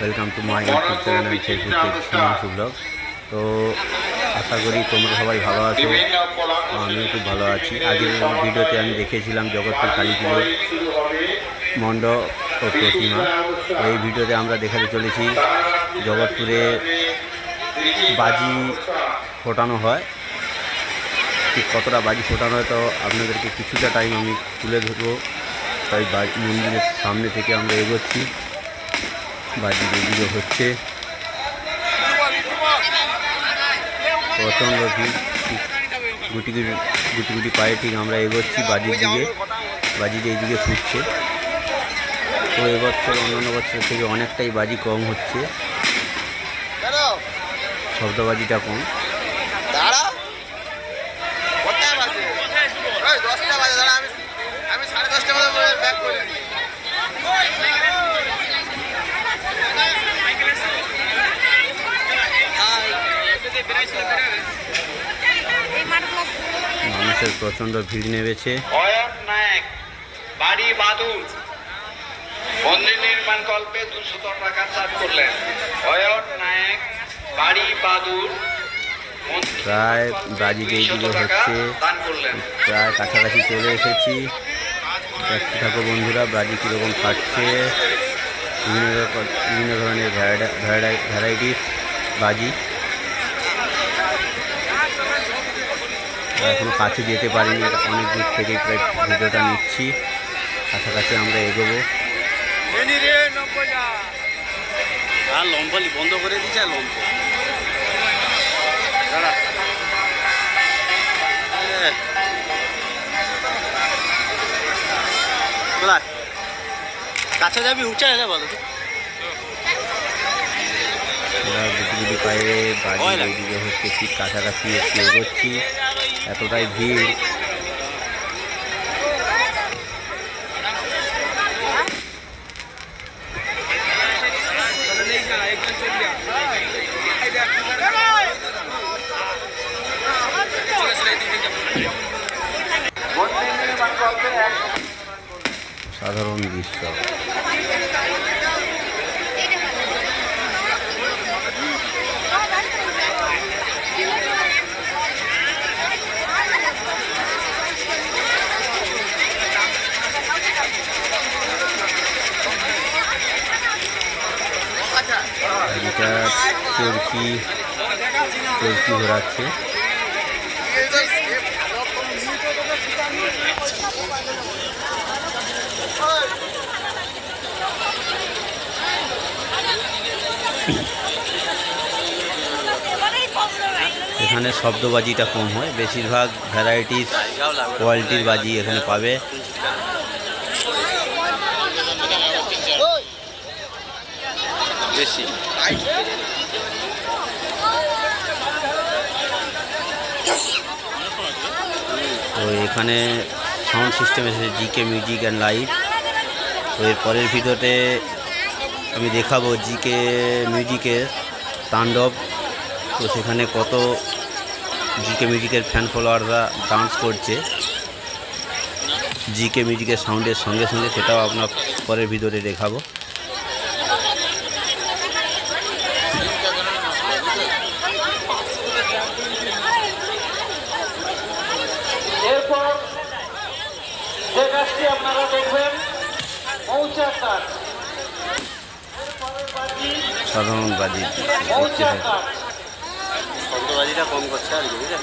Welcome to my YouTube channel Facebook page blog তো আশা করি তোমরা সবাই ভালো আছো। আমিও খুব ভালো আছি। আগের ভিডিওতে আমি দেখেছিলাম জগৎপুর কালী পুজোর মণ্ডপ ও প্রতিমা। এই ভিডিওতে আমরা দেখাতে চলেছি জগৎপুরে বাজি ফোটানো হয়। ঠিক কতটা বাজি ফোটানো হয় তো আপনাদেরকে কিছুটা টাইম আমি তুলে ধরবো। তাই বাজি মন্দিরের সামনে থেকে আমরা এগোচ্ছি। বাজি এদিকে হচ্ছে প্রচণ্ড ভিড়। গুটি গুটি গুটি গুটি পায়ে ঠিক আমরা এগোচ্ছি বাজির দিকে। বাজি যে এইদিকে ফুটছে। তো এবছর অন্যান্য বছর থেকে অনেকটাই বাজি কম হচ্ছে। শব্দবাজিটা কম দাঁড়া কোথায় বাজে ওই দশটা বাজে দাঁড়া আমি আমি সাড়ে দশটা বাজে ব্যাক করে নিই। মানুষের প্রচণ্ড ভিড় নেমেছে। বাড়ি বাদুর মন্দির নির্মাণ কল্পে দুশত টাকা দান করলেন। অয়ন নায়ক বাড়ি বাদুর প্রায় নির্মাণ কল্পে বাজি যে 200 এইদিকে টাকা হচ্ছে। করলেন। প্রায় কাছাকাছি চলে এসেছি। দেখতে থাকো বন্ধুরা বাজি কীরকম ফাটছে বিভিন্ন বিভিন্ন ধরনের ভ্যারাইটিস বাজি। এখনও কাছে যেতে পারিনি অনেক দূর থেকে ভিডিওটা নিচ্ছি। কাছাকাছি আমরা এগোবো। আর বন্ধ করে দিচ্ছে আর লম্প কোথায় কাছে যাবি উঠে যা বলো গুটি পায়ে বাজি এইদিকে হচ্ছে ঠিক কাছাকাছি একটু এগোচ্ছি। এতটাই ভিড়। কল্পে এক সাধারণ দৃশ্য। এটা চরকি চরকি ঘোরাচ্ছে। এখানে শব্দবাজিটা কম হয়। বেশিরভাগ ভ্যারাইটিস কোয়ালিটির বাজি এখানে পাবে। বেশি। এখানে সাউন্ড সিস্টেম এসেছে জিকে মিউজিক অ্যান্ড লাইভ তো এর পরের ভিডিওতে আমি দেখাবো জিকে মিউজিকের তাণ্ডব। তো সেখানে কত জিকে মিউজিকের ফ্যান ফলোয়াররা ডান্স করছে। জিকে মিউজিকের সাউন্ডের সঙ্গে সঙ্গে সেটাও আপনার পরের ভিডিওতে দেখাবো। আপনারা দেখবেন মৌচাক বাজি। সাধারণ বাজি মৌচাক থাকুন। শব্দবাজিটা কম করছে আর কি বুঝলেন?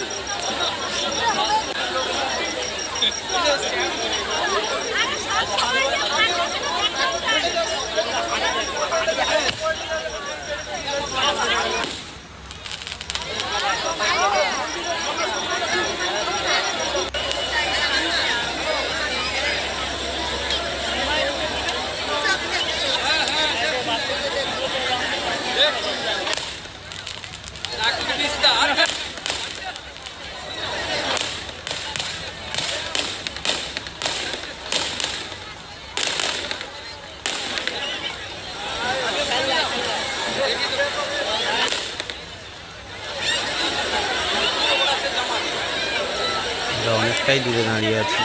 অনেকটাই দূরে দাঁড়িয়ে আছি।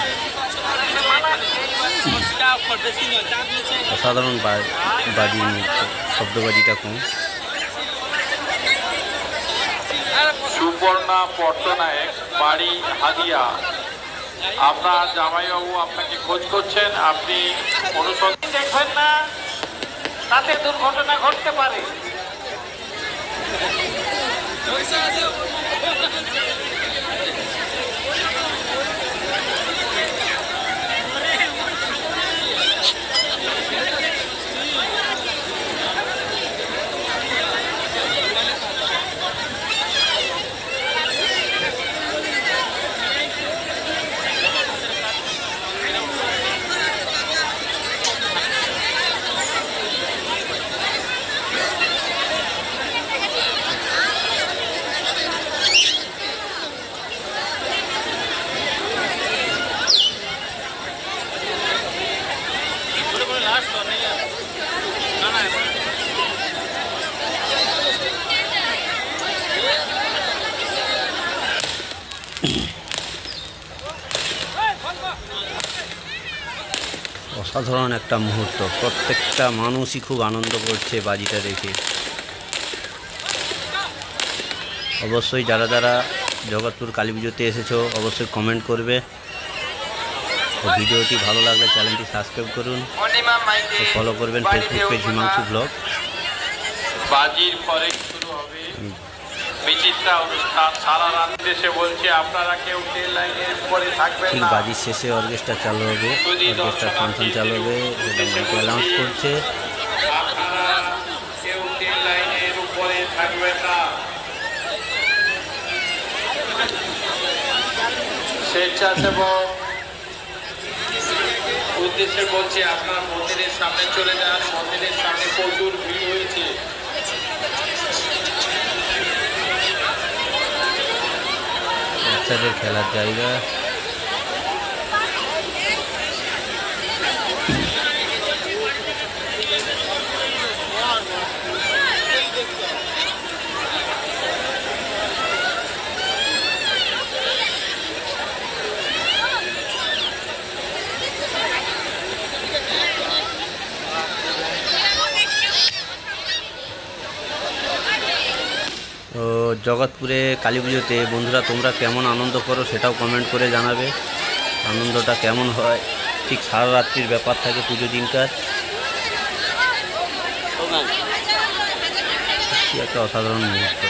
অসাধারণ বা- বাজি শব্দবাজিটা কম। সুপর্ণা পট্টনায়ক বাড়ি হাদিয়া আপনার জামাইবাবু আপনাকে খোঁজ করছেন আপনি অনুসন্ধান দেখবেন না তাতে দুর্ঘটনা ঘটতে পারে অসাধারণ একটা মুহূর্ত। প্রত্যেকটা মানুষই খুব আনন্দ করছে বাজিটা দেখে। অবশ্যই যারা যারা জগৎপুর কালী পুজোতে এসেছ অবশ্যই কমেন্ট করবে। ও ভিডিওটি ভালো লাগলে চ্যানেলটি সাবস্ক্রাইব করুন। ফলো করবেন ফেসবুক পেজ হিমাংশু ব্লগ বাজির পরে শুরু হবে। বিচিত্রা অনুষ্ঠান সারা রাত দেশে বলছে আপনারা কেউ ট্রেন লাইনের উপরে থাকবেন ঠিক বাজির শেষে অর্কেস্ট্রা চালু হবে অর্কেস্ট্রা ফাংশন চালু হবে সেটা মাইকে অ্যানাউন্স করছে। আপনারা কেউ ট্রেন লাইনের উপরে থাকবেন না। স্বেচ্ছাসেবক উদ্দেশ্যে বলছি আপনার মন্দিরের সামনে চলে যান। মন্দিরের সামনে প্রচুর ভিড় হয়েছে। বাচ্চাদের খেলার জায়গা। জগৎপুরে কালী পুজোতে বন্ধুরা তোমরা কেমন আনন্দ করো সেটাও কমেন্ট করে জানাবে। আনন্দটা কেমন হয়? ঠিক সারা রাত্রির ব্যাপার থাকে পুজো দিনকার। একটা অসাধারণ মুহূর্ত।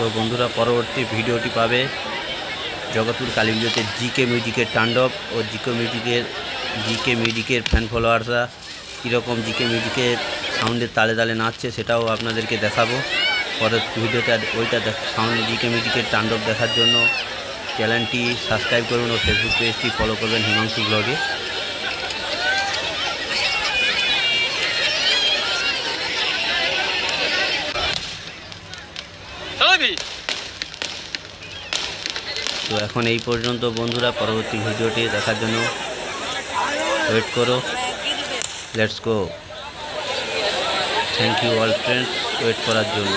তো বন্ধুরা পরবর্তী ভিডিওটি পাবে। জগৎপুর কালী পুজোতে জিকে মিউজিকের তাণ্ডব ও জিকে মিউজিকের জিকে মিউজিকের ফ্যান ফলোয়ার্সরা কীরকম জিকে মিউজিকের সাউন্ডের তালে তালে নাচছে সেটাও আপনাদেরকে দেখাবো। পরের ভিডিওতে ওইটা সাউন্ড জিকে মিউজিকের তাণ্ডব দেখার জন্য। চ্যানেলটি সাবস্ক্রাইব করুন ও ফেসবুক পেজটি ফলো করবেন হিমাংশু ব্লগে তো এখন এই পর্যন্ত বন্ধুরা, পরবর্তী ভিডিওটি দেখার জন্য ওয়েট করো। Let's go thank you all friends wait করার জন্য।